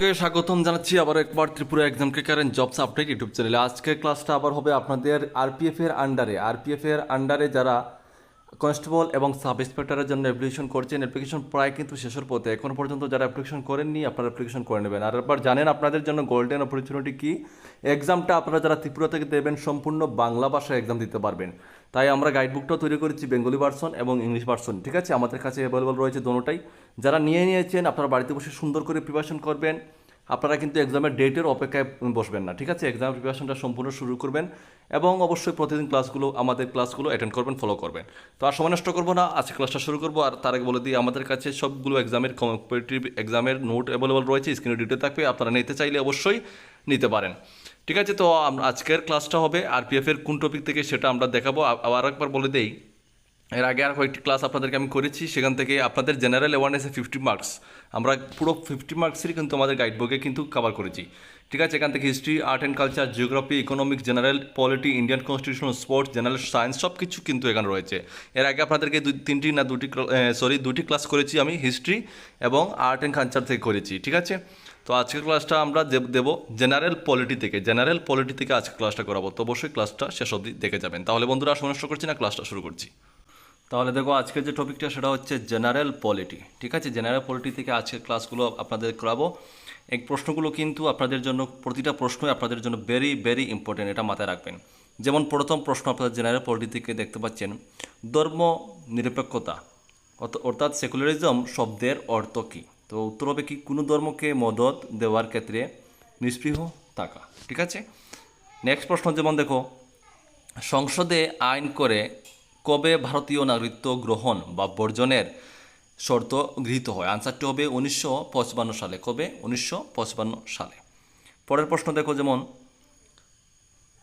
স্বাগতম জানাচ্ছি আবার একবার Tripura exam current jobs update YouTube চ্যানেলে আজকের ক্লাসটা আবার হবে আপনাদের আরপিএফ এর আন্ডারে আরপিএফ এর আন্ডারে যারা কনস্টেবল এবং সাব ইন্সপেক্টরের জন্য অ্যাপ্লিকেশন করছেন। অ্যাপ্লিকেশন প্রায় কিন্তু শেষের পথে। এখনও পর্যন্ত যারা অ্যাপ্লিকেশন করেননি, আপনারা অ্যাপ্লিকেশন করে নেবেন। আর একবার জানেন আপনাদের জন্য গোল্ডেন অপরচুনিটি কি? এক্সামটা আপনারা যারা ত্রিপুরা থেকে দেবেন, সম্পূর্ণ বাংলা ভাষায় এক্সাম দিতে পারবেন। তাই আমরা গাইডবুকটাও তৈরি করেছি বেঙ্গলি ভার্সন এবং ইংলিশ ভার্সন ঠিক আছে? আমাদের কাছে অ্যাভেলেবল রয়েছে দোনোটাই। যারা নিয়ে নিয়েছেন, আপনারা বাড়িতে বসে সুন্দর করে প্রিপারেশন করবেন। আপনারা কিন্তু এক্সামের ডেটের অপেক্ষায় বসবেন না, ঠিক আছে? এক্সাম প্রিপারেশনটা সম্পূর্ণ শুরু করবেন এবং অবশ্যই প্রতিদিন ক্লাসগুলো আমাদের ক্লাসগুলো অ্যাটেন্ড করবেন ফলো করবেন। তো আর সময় নষ্ট করব না, আজকে ক্লাসটা শুরু করব আর তার আগে বলে দিই, আমাদের কাছে সবগুলো এক্সামের কম্পিটিটিভ এক্সামের নোট অ্যাভেলেবল রয়েছে স্ক্রিনে ডিটেল থাকবে, আপনারা নিতে চাইলে অবশ্যই নিতে পারেন। ঠিক আছে, তো আজকের ক্লাসটা হবে আরপিএফ এর কোন টপিক থেকে সেটা আমরা দেখাবো। আবার একবার বলে দেই এর আগে আর কয়েকটি ক্লাস আপনাদেরকে আমি করেছি, সেখান থেকে আপনাদের জেনারেল অ্যাওয়ারনেসে ফিফটি মার্কস আমরা পুরো ফিফটি মার্কসেরই কিন্তু আমাদের গাইড বুকে কিন্তু কভার করেছি। ঠিক আছে? এখান থেকে history art and culture geography economics general polity Indian constitution sports general science সব কিছু কিন্তু এখানে রয়েছে। এর আগে আপনাদেরকে দুই, তিনটি না দুটি সরি দুটি ক্লাস করেছি আমি হিস্ট্রি এবং আর্ট অ্যান্ড কালচার থেকে করেছি। ঠিক আছে? তো আজকের ক্লাসটা আমরা দেবো জেনারেল পলিটি থেকে। জেনারেল পলিটি থেকে আজকে ক্লাসটা করাবো। তো অবশ্যই ক্লাসটা শেষ অবধি দেখে যাবেন। তাহলে বন্ধুরা নষ্ট করছি না ক্লাসটা শুরু করছি। তাহলে দেখো আজকের যে টপিকটা সেটা হচ্ছে জেনারেল পলিটি ঠিক আছে? জেনারেল পলিটি থেকে আজকের ক্লাসগুলো আপনাদের করাবো। এই প্রশ্নগুলো কিন্তু আপনাদের জন্য, প্রতিটা প্রশ্নই আপনাদের জন্য ভেরি ভেরি ইম্পর্টেন্ট এটা মাথায় রাখবেন। যেমন প্রথম প্রশ্ন আপনাদের জেনারেল পলিটি থেকে দেখতে পাচ্ছেন, ধর্ম নিরপেক্ষতা, অর্থ- অর্থাৎ সেকুলারিজম শব্দের অর্থ কী? তো উত্তর হবে কি, কোনো ধর্মকে মদত দেওয়ার ক্ষেত্রে নিস্পৃহ থাকা। ঠিক আছে? নেক্সট প্রশ্ন যেমন দেখো, সংসদে আইন করে কবে ভারতীয় নাগরিকত্ব গ্রহণ বা বর্জনের শর্ত গৃহীত হয়? আনসারটি হবে উনিশশো সালে। কবে? উনিশশো সালে। পরের প্রশ্ন দেখো যেমন,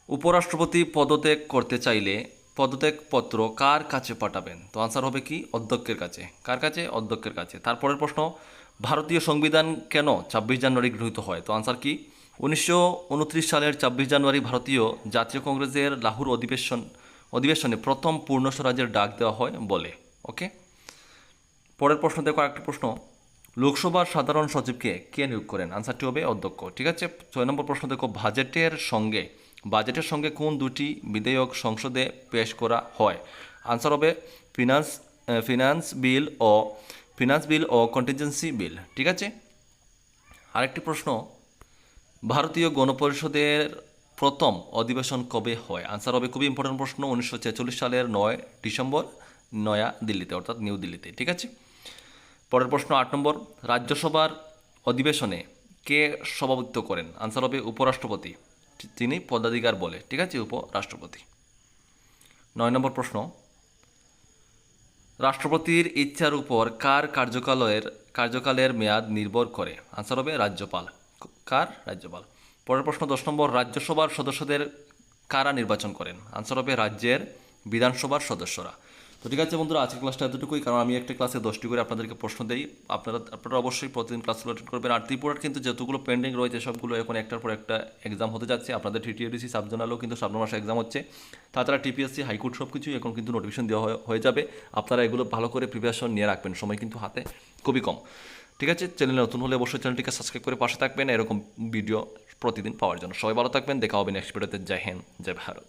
উপরাষ্ট্রপতি পদত্যাগ করতে চাইলে পদত্যাগ পত্র কার কাছে পাঠাবেন? তো আনসার হবে কি? অধ্যক্ষের কাছে। কার কাছে? অধ্যক্ষের কাছে। তারপরের প্রশ্ন, ভারতীয় সংবিধান কেন ছাব্বিশ জানুয়ারি গৃহীত হয়? তো আনসার কি? উনিশশো উনত্রিশ সালের ছাব্বিশ জানুয়ারি ভারতীয় জাতীয় কংগ্রেসের লাহোর অধিবেশন অধিবেশনে প্রথম পূর্ণ স্বরাজ্যের ডাক দেওয়া হয় বলে ওকে পরের প্রশ্ন দেখো আরেকটি প্রশ্ন। লোকসভার সাধারণ সচিবকে কে নিয়োগ করেন? আনসারটি হবে অধ্যক্ষ, ঠিক আছে? ছয় নম্বর প্রশ্ন দেখো বাজেটের সঙ্গে বাজেটের সঙ্গে কোন দুটি বিধেয়ক সংসদে পেশ করা হয়? আনসার হবে ফিনান্স ফিনান্স বিল ও ফিনান্স বিল ও কন্টিনজেন্সি বিল ঠিক আছে? আরেকটি প্রশ্ন, ভারতীয় গণপরিষদের প্রথম অধিবেশন কবে হয়? আনসার হবে খুবই ইম্পর্টেন্ট প্রশ্ন। উনিশশো ছেচল্লিশ সালের নয় ডিসেম্বর, নয়া দিল্লিতে, অর্থাৎ নিউ দিল্লিতে, ঠিক আছে? পরের প্রশ্ন আট নম্বর, রাজ্যসভার অধিবেশনে কে সভাপতিত্ব করেন? আনসার হবে উপরাষ্ট্রপতি। তিনি পদাধিকার বলে, ঠিক আছে? উপরাষ্ট্রপতি। নয় নম্বর প্রশ্ন, রাষ্ট্রপতির ইচ্ছার উপর কার কার্যকালয়ের, কার্যকালের মেয়াদ নির্ভর করে? আনসার হবে রাজ্যপাল। কার? রাজ্যপাল। পরের প্রশ্ন, দশ নম্বর, রাজ্যসভার সদস্যদের কারা নির্বাচন করেন? আনসার হবে রাজ্যের বিধানসভার সদস্যরা। তো ঠিক আছে বন্ধুরা, আজকের ক্লাসটা এতটুকুই, কারণ আমি একটা ক্লাসে দশটি করে আপনাদেরকে প্রশ্ন দিই। আপনারা আপনারা অবশ্যই প্রতিদিন ক্লাসগুলো অ্যাটেন্ড করবেন। আর ত্রিপুরার কিন্তু যতগুলো পেন্ডিং রয়েছে, সবগুলো এখন একটার পর একটা এক্সাম হতে যাচ্ছে। আপনাদের টিটিএডিসি সাবজোনালও কিন্তু সামনে মাসে এক্সাম হচ্ছে। তাছাড়া টিপিএসসি হাইকোর্ট সব কিছুই এখন কিন্তু নোটিফিকেশন দেওয়া হয়ে- যাবে। আপনারা এগুলো ভালো করে প্রিপারেশন নিয়ে রাখবেন। সময় কিন্তু হাতে খুবই কম। ঠিক আছে? চ্যানেলে নতুন হলে অবশ্যই চ্যানেলটিকে সাবস্ক্রাইব করে পাশে থাকবেন। এরকম ভিডিও প্রতিদিন পাওয়ার জন্য। সবাই ভালো থাকবেন। দেখা হবে নেক্সট ভিডিওতে জয় হিন্দ, জয় ভারত।